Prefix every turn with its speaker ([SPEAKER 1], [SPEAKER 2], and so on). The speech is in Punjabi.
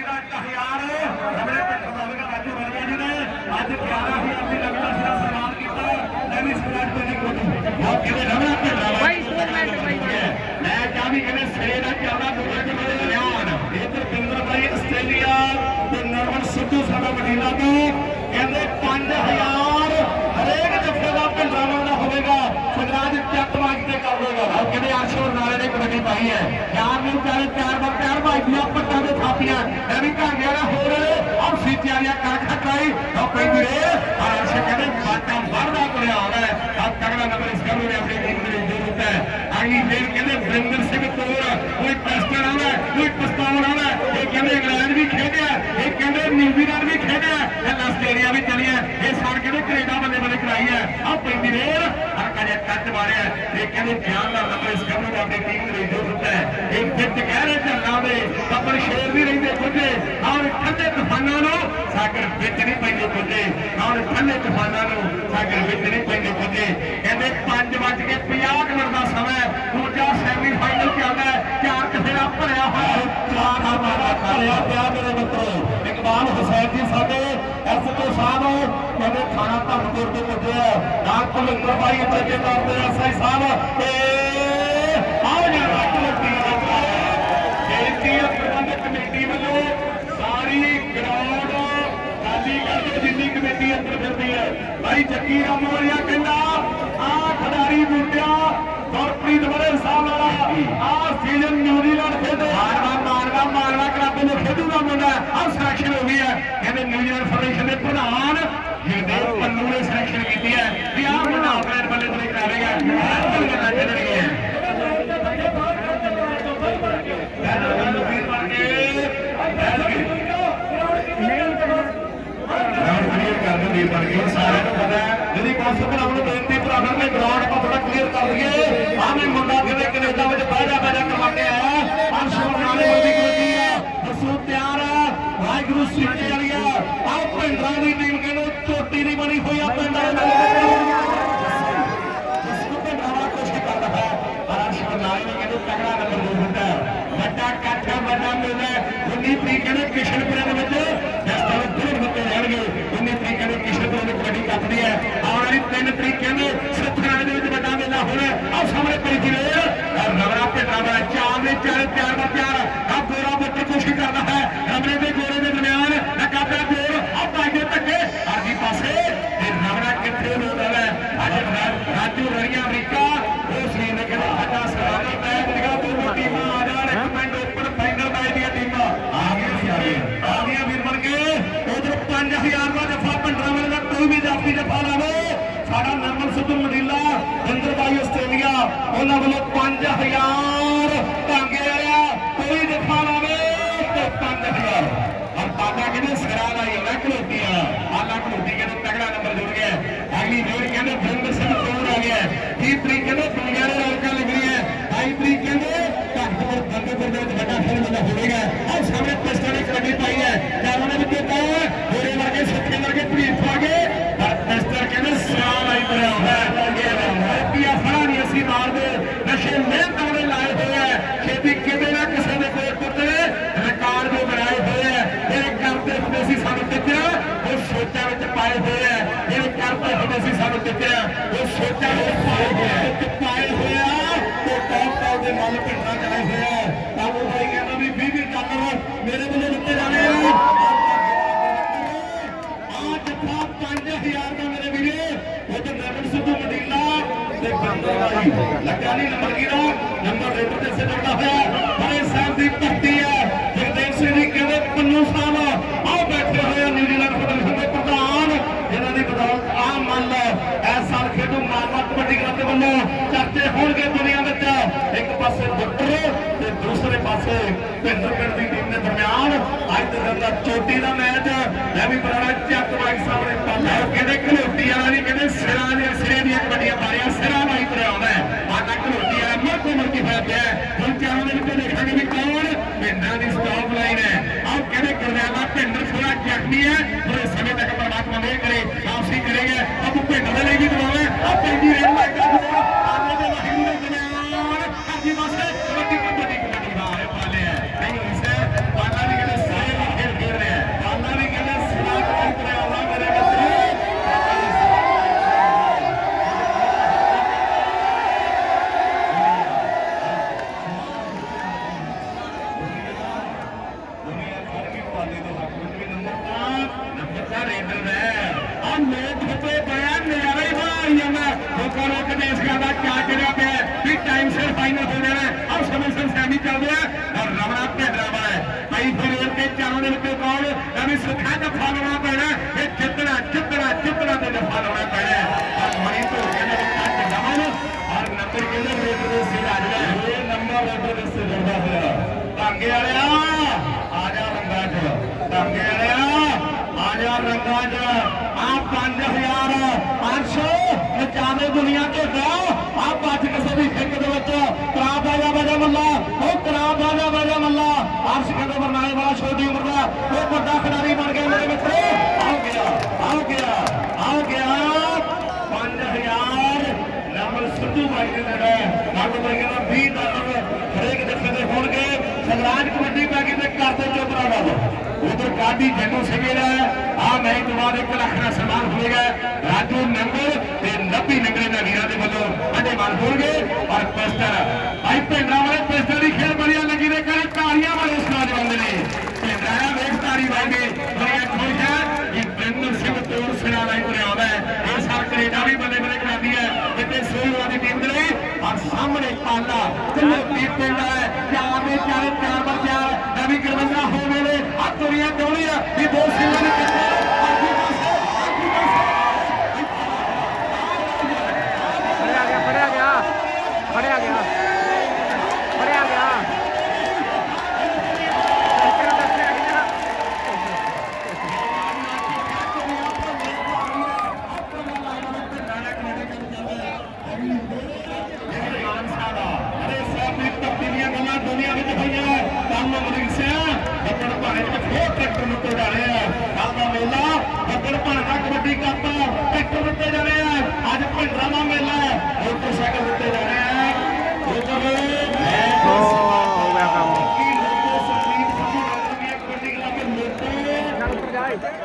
[SPEAKER 1] ਕਬੱਡੀ ਦਾ 1000 ਆਪਣੇ ਪਿੰਡ ਦਾ ਹੋਵੇਗਾ ਰਾਜੂ ਵਰਗਾ ਜੀ ਨੇ। ਅੱਜ 11000 ਦੀ ਲਗਤਾ ਸਿਰਾ ਸਨਮਾਨ ਕੀਤਾ। ਲੈਵੀ ਸਪੋਰਟ ਤੋਂ ਕੋਈ ਉਹ ਕਿਹਦੇ ਰਵਣਾ ਪਿੰਡਾਂ ਵਾਲਾ
[SPEAKER 2] ਬਾਈ, ਦੋ ਮਿੰਟ ਬਾਈ।
[SPEAKER 1] ਮੈਂ ਚਾਹੀ ਕਿਵੇਂ ਸਿਰੇ ਦਾ ਚੱਲਦਾ ਦੂਜੇ ਦੇ ਮੇਰੇ ਲਿਆਉਣ ਇਧਰ ਪਿੰਦਰ ਬਾਈ ਆਸਟ੍ਰੇਲੀਆ ਤੇ ਨਰਮਨ ਸਿੱਧੂ ਸਾਡਾ ਵਡੀਲਾ ਤੋਂ। ਕਹਿੰਦੇ 5000 ਹਰੇਕ ਜੱਫੇ ਦਾ ਪਿੰਡਾਂ ਦਾ ਹੋਵੇਗਾ। ਸਗਰਾਜ ਚੱਕ ਮਾਜ ਤੇ ਕਰ ਦੇਗਾ ਕਹਿੰਦੇ ਅਰਸ਼ੋਰ ਨਾਲੇ ਨੇ ਕਬੱਡੀ ਪਾਈ ਹੈ। ਯਾਰ ਨੂੰ ਚਾਰੇ ਚਾਰ ਵਾਰ ਚਾਰ ਭਾਈਆਂ ਪੱਟਾਂ ਦੇ ਥਾਪੀਆਂ ਇਹ ਵੀ ਘਰ ਵਾਲਾ ਹੋਰ ਆਹ ਸੀਤਿਆਂ ਦੀਆਂ ਕਰ ਖਟਾਈ ਉਹ ਪੈਂਦੀ ਰੇ ਅਰਸ਼ ਕਹਿੰਦੇ ਬਾਟਾ ਵਰਦਾ ਤੁਰਿਆ ਆਉਂਦਾ ਹੈ ਆ ਤਗੜਾ ਨੰਬਰ ਇਸ ਕੰਮ ਨੇ ਆਪਣੀ ਟੀਮ ਦੇ ਵਿੱਚ ਦੇ ਦਿੱਤਾ ਹੈ ਅਗਲੀ ਫੇਰ ਕਹਿੰਦੇ ਵਰਿੰਦਰ ਸਿੰਘ ਤੋਰ ਕੋਈ ਪੈਸਟਰ ਆਉਂਦਾ ਕੋਈ ਪਸਤਾਵਰ ਆਉਂਦਾ ਇਹ ਕਹਿੰਦੇ ਇੰਗਲੈਂਡ ਵੀ ਖੇਡਿਆ ਇਹ ਕਹਿੰਦੇ ਨਿਊਜ਼ੀਲੈਂਡ ਵੀ ਖੇਡਿਆ ਇਹ ਆਸਟ੍ਰੇਲੀਆ ਵੀ ਚਲਿਆ ਇਹ ਸਾਰ ਕਹਿੰਦੇ ਕੈਨੇਡਾ ਬੱਲੇ ਬੱਲੇ ਕਰਾਈ ਹੈ। ਆ ਪੈਂਦੀ ਰੇਰ ਹਲਕਾ ਜਿਹਾ ਕੱਟ ਮਾਰਿਆ ਇਹ ਕਹਿੰਦੇ ਗਿਆਨ ਦਾ ਨੰਬਰ ਇਸ ਕੰਮ ਨੂੰ ਆਪਣੀ ਟੀਮ ਨੂੰ ਵਿੱਚ ਦਿੱਤਾ ਹੈ। ਇਹ ਫਿੱਟ ਕਹਿ ਰਹੇ ਝੱਲਾਂ ਦੇ ਕੱਪੜ ਸ਼ੇਰ ਵੀ ਰਹਿੰਦੇ ਕੁਝੇ ਆਹ ਠੰਡੇ ਤੂਫਾਨਾਂ ਨੂੰ ਸਾਗਰ ਵਿੱਚ ਨਹੀਂ ਪੈਂਦੇ ਕੁਝੇ ਆਹ ਠੰਡੇ ਤੂਫਾਨਾਂ ਨੂੰ ਸਾਗਰ ਵਿੱਚ ਨਹੀਂ ਪੈਂਦੇ ਕੁਝੇ ਕਹਿੰਦੇ 5 ਵਜ ਕੇ 50 ਮਿੰਟ ਦਾ ਸਮਾਂ ਹੈ। ਦੂਜਾ ਸੈਮੀ ਫਾਈਨਲ ਚੱਲਦਾ ਹੈ ਚਾਰ ਕਫੇਰਾ ਭਰਿਆ ਹੋਇਆ ਚਾਰ ਹਮਾਰਾ ਭਰਿਆ ਪਿਆ ਮੇਰੇ ਮਿੱਤਰੋ। ਇਕਬਾਲ ਹੁਸੈਨ ਜੀ ਸਾਡੇ ਐਸਪੀ ਸਾਹਿਬ ਕਹਿੰਦੇ ਥਾਣਾ ਧਰਮਪੁਰ ਤੋਂ ਪੁੱਜੇ ਆ। ਨਾਲ ਭੁਲਿੰਦਰ ਬਾਈ ਇੱਥੇ ਦੇ ਤੌਰ ਤੇ ਸਾਹਿਬ। ਤੇ ਆਓ ਜੀ ਰੱਖ ਲੱਗੀ ਬੇਨਤੀ ਹੈ ਪ੍ਰਬੰਧਕ ਕਮੇਟੀ ਵੱਲੋਂ ਸਾਰੀ ਗਰਾਊਂਡ ਖਾਲੀ ਕਰਕੇ ਜਿੰਨੀ ਕਮੇਟੀ ਅੰਦਰ ਫਿਰਦੀ ਹੈ ਭਾਈ ਜੱਗੀ ਰਾਮੋਰੀਆ ਕਹਿੰਦਾ ਆ ਖਿਡਾਰੀ ਬੂਟਿਆ, ਗੁਰਪ੍ਰੀਤ ਬਰੇ ਸਾਹਿਬ ਵਾਲਾ ਆ ਸੀਜ਼ਨ ਨਿਊਜ਼ੀਲੈਂਡ ਖੇਡੇ ਮਾਰਵਾ ਮਾਰਵਾ ਮਾਰਵਾ ਕਰਾਬੇ ਨੂੰ ਖੇਡੂਗਾ ਮੁੰਡਾ ਆ ਸਿਲੈਕਸ਼ਨ ਹੋ ਗਈ ਹੈ ਕਹਿੰਦੇ ਨਿਊਜ਼ੀਲੈਂਡ ਫੈਡਰੇਸ਼ਨ ਦੇ ਪ੍ਰਧਾਨ ਜਗਦੇਵ ਪੰਨੂ ਨੇ ਸਿਲੈਕਸ਼ਨ ਕੀਤੀ ਹੈ ਵੀ ਆਹ ਮੁੰਡਾ ਆਪਰੇਟ ਬੱਲੇ ਬੱਲੇ ਕਰਾਵੇਗਾ ਆਹ ਗੱਲਾਂ ਚੱਲਣਗੀਆਂ ਸਾਰਿਆਂ ਨੂੰ ਪਤਾ ਹੈ ਜਿਹੜੀ ਕੌਂਸਲ ਭਰਾਵਾਂ ਨੂੰ ਬੇਨਤੀ ਭਰਾਵਾਂ ਨੇ ਗਰਾਊਂਡ ਆਪਾਂ ਥੋੜਾ ਕਲੀਅਰ ਕਰ ਦਈਏ ਆਵੇਂ ਮੁੰਡਾ ਕਿਤੇ ਕੈਨੇਡਾ ਵਿੱਚ ਬਾਜਾ ਬਾਜਾ ਕਰਵਾ ਕੇ ਆਇਆ ਅਰਸ਼ਵਰ ਨਾਲੇ ਵੱਡੀ ਕਬੱਡੀ ਆ ਦੱਸੋ ਤਿਆਰ ਆ ਵਾਹਿਗੁਰੂ ਸਿੱਖੇ ਵਾਲੀ ਆ ਆਹ ਪਿੰਡਾਂ ਦੀ ਟੀਮ ਕਹਿੰਦੇ ਚੋਟੀ ਦੀ ਬਣੀ ਹੋਈ ਆ ਪਿੰਡਾਂ ਦੇ ਜਿਸ ਨੂੰ ਪਿੰਡਾਂ ਕੋਸ਼ਿਸ਼ ਕਰਦਾ ਹੈ ਪਰ ਅਰਸ਼ਵਰ ਨਾਲੇ ਨੰਬਰ ਦੋ ਹੁੰਦਾ ਵੱਡਾ ਕਾਠਾ ਵੱਡਾ ਮੇਲਾ 19 ਤਰੀਕ ਕਹਿੰਦੇ ਕਿਸ਼ਨਪੁਰੇ ਦੇ ਵਿੱਚ ਜਿਸ ਤਰ੍ਹਾਂ ਦਿਨ ਰਹਿਣਗੇ 19 ਤਰੀਕ ਕਹਿੰਦੇ ਕਿਸ਼ਨਪੁਰੇ ਵਿੱਚ ਕਬੱਡੀ ਕੱਪਦੀ ਹੈ ਆਉਣ ਵਾਲੀ 3 ਤਰੀਕ ਕਹਿੰਦੇ ਸੱਥਰਾਣੇ ਦੇ ਵਿੱਚ ਵੱਡਾ ਮੇਲਾ ਹੋਣਾ ਆਹ ਸਾਹਮਣੇ ਪਈ ਜਿਵੇਂ ਰਵੜਾ ਪਿੰਡਾਂ ਦਾ ਚਾਰ ਦੇ ਚਾਰ ਚਾਰ ਦਾ ਉਹਨਾਂ ਵੱਲੋਂ 5000 ਟਾਂਗੇ ਵਾਲਿਆ ਕੋਈ ਜੱਫਾ ਲਾਵੇ ਤੇ 5000 ਔਰ ਬਾਬਾ ਕਹਿੰਦੇ ਸਿਰਾ ਦਾ ਹੀ ਹੋਣਾ ਖਲੋਟੀਆਂ ਆਲਾ ਖਲੋਟੀ ਕਹਿੰਦੇ ਤਗੜਾ ਨੰਬਰ ਜੁੜ ਗਿਆ। ਅਗਲੀ ਜੋੜ ਕਹਿੰਦੇ ਬਿੰਦਰ ਸਿੰਘ ਤੋੜ ਆ ਗਿਆ। 30 ਤਰੀਕ ਕਹਿੰਦੇ ਦੁਨੀਆ ਦੇ ਰੌਣਕਾਂ ਲੱਗ ਰਹੀ ਹੈ 22 ਤਰੀਕ ਕਹਿੰਦੇ ਘੱਟਪੁਰ ਬੰਦੇਪੁਰ ਦੇ ਵਿੱਚ ਵੱਡਾ ਖੇਡ ਮੇਲਾ ਹੋਵੇਗਾ ਆਹ ਸਾਹਮਣੇ ਪਿਸਟਲ ਨੇ ਕਬੱਡੀ ਪਾਈ ਹੈ ਚਾਰਾਂ ਦੇ ਵਿੱਚ ਤਾਂ ਹੋਰੇ ਵਰਗੇ ਸੱਤੇ ਵਰਗੇ ਭਰੀਫ ਆ ਗਏ ਪਰ ਪਿਸਟਲ ਕਹਿੰਦੇ ਸਿਆਲ ਆਈ ਬਣਿਆ ਹੋਇਆ ਹੈ ਰੁਪਿਆ ਫੜਾ ਨਹੀਂ ਅਸੀਂ ਮਾਰਦੇ ਨਸ਼ੇ ਮਿਹਨਤ ਵਾਲੇ ਲਾਏ ਹੋਏ ਆ ਛੇਤੀ ਕਿਤੇ ਨਾ ਕਿਸੇ ਦੇ ਕੋਲ ਪੁੱਤਰੇ ਰਿਕਾਰਡ ਜੋ ਬਣਾਏ ਹੋਏ ਆ ਜਿਹੜੇ ਕਰਦੇ ਹੁੰਦੇ ਸੀ ਸਾਨੂੰ ਟਿੱਚਿਆ ਉਹ ਸੋਚਾਂ ਵਿੱਚ ਪਾਏ ਹੋਏ ਆ ਜਿਹੜੇ ਕਰਦੇ ਹੁੰਦੇ ਸੀ ਸਾਨੂੰ ਟਿੱਚਿਆ ਉਹ ਸੋਚਾਂ ਵਿੱਚ ਪਾਏ ਹੋਏ ਆ ਤੇ ਪਾਏ ਹੋਏ ਆ ਤੇ ਟੌਪ ਟੌਪ ਦੇ ਮੱਲ ਪਿੰਡਾਂ ਚਲੇ ਹੋਏ ਆ ਤਾਂ ਉਹ ਭਾਈ ਕਹਿੰਦਾ ਵੀ 20 20 ਡਾਲਰ ਮੇਰੇ ਵੱਲੋਂ ਦਿੱਤੇ ਜਾਣੇ ਆ ਆ ਜੱਫਾ 5000 ਦਾ ਮੇਰੇ ਵੀਰੇ ਉਧਰ ਰਵਣ ਸਿੱਧੂ ਮਦੀਨਾ ਤੇ ਬੰਦਰ ਵਾਲੀ ਲੱਗਾ ਨਹੀਂ ਨੰਬਰ ਗਿਰਾ ਨੰਬਰ ਰੇਟਰ ਤੇ ਸਿੱਧਾ ਹੋਇਆ। ਹਰੇ ਸਾਹਿਬ ਦੀ ਭਰਤੀ ਹੈ। ਜਗਦੇਵ ਸਿੰਘ ਜੀ ਕਹਿੰਦੇ ਪੰਨੂ ਸਾਹਿਬ, ਆਓ ਬੈਠੇ ਹੋਏ ਆ ਨਿਊਜ਼ੀਲੈਂਡ ਫੈਡਰੇਸ਼ਨ ਦੇ ਪ੍ਰਧਾਨ। ਇਹਨਾਂ ਦੀ ਬਦੌਲਤ ਆ ਮੰਨ ਲੈ ਇਸ ਸਾਲ ਖੇਡੂ ਮਾਨਵਾ ਕਬੱਡੀ ਕਲੱਬ ਦੇ ਵੱਲੋਂ ਚਰਚੇ ਹੋਣਗੇ ਦੁਨੀਆ ਵਿੱਚ ਇੱਕ ਪਾਸੇ ਬੁੱਟਰ ਤੇ ਦੂਸਰੇ ਪਾਸੇ ਭਿੰਦਰ ਪਿੰਡ ਦੀ ਟੀਮ ਦੇ ਦਰਮਿਆਨ ਅੱਜ ਦੇ ਦਿਨ ਦਾ ਚੋਟੀ ਦਾ ਮੈਚ ਮੈਂ ਵੀ ਬਰਾੜਾ ਚੱਕ ਵਾਈ ਸਾਹਿਬ ਨੇ ਪਾਲਾ ਕਹਿੰਦੇ ਘਲੋਟੀ ਵਾਲਾ ਨਹੀਂ ਕਹਿੰਦੇ ਸਿਰਾਂ ਦੀਆਂ ਸਿਰੇ ਦੀਆਂ ਕਬੱਡੀਆਂ ਮਾਰੀਆਂ ਸਿਰਾਂ ਵਾਈ ਤੁਰਿਆ ਆਉਂਦਾ ਹੈ ਆਟਾ ਘਲੋਟੀ ਵਾਲਾ ਮੁੜ ਤੋਂ ਮੁੜ ਕੇ ਹੋਇਆ ਪਿਆ ਹੈ। ਹੁਣ ਚਾਰਾਂ ਦੇ ਵਿੱਚੋਂ ਦੇਖਾਂਗੇ ਵੀ ਕੌਣ ਪਿੰਡਾਂ ਦੀ ਸਟਾਪ ਲਾਈਨ ਹੈ ਆਹ ਕਹਿੰਦੇ ਗੁਰਦਿਆਲਾ ਭਿੰਦਰ ਥੋੜਾ ਜ਼ਖਮੀ ਹੈ ਥੋੜੇ ਸਮੇਂ ਤੱਕ ਪਰਮਾਤਮਾ ਮਿਹਰ ਕਰੇ ਵਾਪਸੀ ਕਰੇਗਾ ਅਬ ਭਿੰਦਰ ਦੇ ਲਈ ਵੀ ਦਵਾਵੇ ਆ ਪੈਂਦੀ ਰਹਿਣ ਦਾ ਕੰਮ ਆਲੇ ਦੇ ਵਾਹਿਗੁਰੂ ਦੇ ਜਨਾਨ ਕਾਜੀ ਵਾਸਤੇ ਕਬੱਡੀ ਕਬੱਡੀ ਕਬੱਡੀ ਬਾਹਰ ਪਾਲੇ ਹੈ ਨਹੀਂ ਇਸੇ ਪਾਲਾ ਦੀ ਕਹਿੰਦੇ ਸਾਰੇ ਪਾਲੇ ਦੇ ਹੱਕ ਵਿੱਚ ਵੀ ਨੰਬਰ ਨੰਬਰ ਦਾ ਰੇਡਰ ਹੈ ਆ ਲੋਕ ਖੱਪੇ ਪਿਆ ਨਿਆਰੇ ਹੀ ਬਣਾਈ ਜਾਂਦਾ ਲੋਕਾਂ ਨੂੰ ਕਦੇ ਇਸ ਗੱਲ ਦਾ ਕਿਆ ਚੜਿਆ ਪਿਆ ਹੈ ਵੀ ਟਾਈਮ ਸਿਰ ਫਾਈਨਲ ਹੋ ਜਾਣਾ ਹੈ ਆਹ ਸਮੇਂ ਸਿਰ ਸੈਮੀ ਚੱਲ ਰਿਹਾ ਹੈ ਔਰ ਰਮਣਾ ਭੇਡਰਾ ਵਾਲਾ ਹੈ ਭਾਈ ਫਿਰ ਇਹ ਕੇ ਚਾਰਾਂ ਦੇ ਵਿੱਚ ਕੌਣ ਐਵੇਂ ਦਾ ਲਾਉਣਾ ਪੈਣਾ। ਇਹ ਜਿੱਤਣਾ ਜਿੱਤਣਾ ਜਿੱਤਣਾ ਤੇ ਜਫਾ ਲਾਉਣਾ ਪੈਣਾ। ਔਰ ਮਣੀ ਤੋਂ ਕਹਿੰਦੇ ਨੇ ਕੱਟ ਦਮਨ ਔਰ ਨੰਬਰ ਕਹਿੰਦੇ ਰੇਡਰ ਦੇ ਸਿਰ ਆ ਜਿਹੜਾ ਇਹ ਨੰਬਰ ਰੇਡਰ ਦੇ ਸਿਰ ਜੁੜਦਾ ਹੋਇਆ। ਟਾਂਗੇ ਵਾਲਿਆ ਆ ਜਾ ਰੰਗਾ ਚ। ਟਾਂਗੇ ਵਾਲਿਆ ਆ ਜਾ ਰੰਗਾ ਚ। ਆ 5000 800 ਨਚਾਵੇ ਦੁਨੀਆ ਤੇ ਦਾ। ਆ ਪੱਜ ਕਿਸੇ ਦੀ ਖਿੱਕ ਦੇ ਵਿੱਚ। ਕਰਾ ਬਾਜਾ ਬਾਜਾ ਮੱਲਾ ਉਹ ਕਰਾ ਬਾਜਾ ਬਾਜਾ ਮੱਲਾ ਅਰਸ਼ ਬਰਨਾਲੇ ਵਾਲਾ ਛੋਟੀ ਉਮਰ ਦਾ ਉਹ ਵੱਡਾ ਖਿਡਾਰੀ ਬਣ ਗਿਆ ਮੇਰੇ ਮਿੱਤਰੋ। ਆਓ ਗਿਆ ਆ ਗਿਆ ਆ ਗਿਆ। 5000 ਨਾਮਲ ਸਿੱਧੂ ਬਾਈ ਦੇ ਨੇੜੇ। ਨਾਮ ਬਾਈ ਦਾ 20 ਡਾਲਰ ਹਰੇਕ ਜੱਫੇ ਦੇ ਹੋਣਗੇ। ਸੰਗਰਾਜ ਕਬੱਡੀ ਪੈ ਦੇ ਘਰ ਦੇ ਚੋਪੜਾ ਦਾ ਉਧਰ ਕਾਦੀ ਜੰਨੂ ਸਿੰਘ ਦਾ। ਆ ਨਹੀਂ ਤੋਂ ਬਾਅਦ 1 ਲੱਖ ਦਾ ਸਨਮਾਨ ਹੋਏਗਾ ਰਾਜੂ ਨੰਗਲ ਤੇ 90 ਨੰਗਲੇ ਦਾ ਵੀਰਾਂ ਦੇ ਵੱਲੋਂ ਅੱਡੇ ਮਾਨ ਹੋਣਗੇ। ਔਰ ਪੋਸਟਰ ਭਾਈ ਭਿੰਡਰਾ ਵਾਲੇ ਪੋਸਟਰ ਦੀ ਖੇਡ ਬੜੀਆਂ ਲੱਗੀ ਨੇ ਕਰੇ ਤਾੜੀਆਂ ਵਾਲੇ ਉਸਤਾਦ ਬੰਦੇ ਨੇ ਭਿੰਡਰਾ ਆ ਵੇਖ ਤਾੜੀ ਵਾਂਗੇ ਬੜੀਆਂ ਖੁਸ਼ ਹੈ ਕਿ ਬਿੰਦਰ ਸਿੰਘ ਤੋੜ ਸਿਰਾ ਲਈ ਤੁਰਿਆ ਆਉਂਦਾ ਹੈ ਇਹ ਸਾਲ ਕੈਨੇਡਾ ਵੀ ਬੱਲੇ ਬੱਲੇ ਕਰਾਦੀ ਹੈ ਜਿੱਤੇ ਸੋਹਣਾ ਦੀ ਟੀਮ ਦੇ ਲਈ ਔਰ ਸਾਹਮਣੇ ਪਾਲਾ। ਕਿੰਨੇ ਟੀਮ ਪਿੰਡ Hey!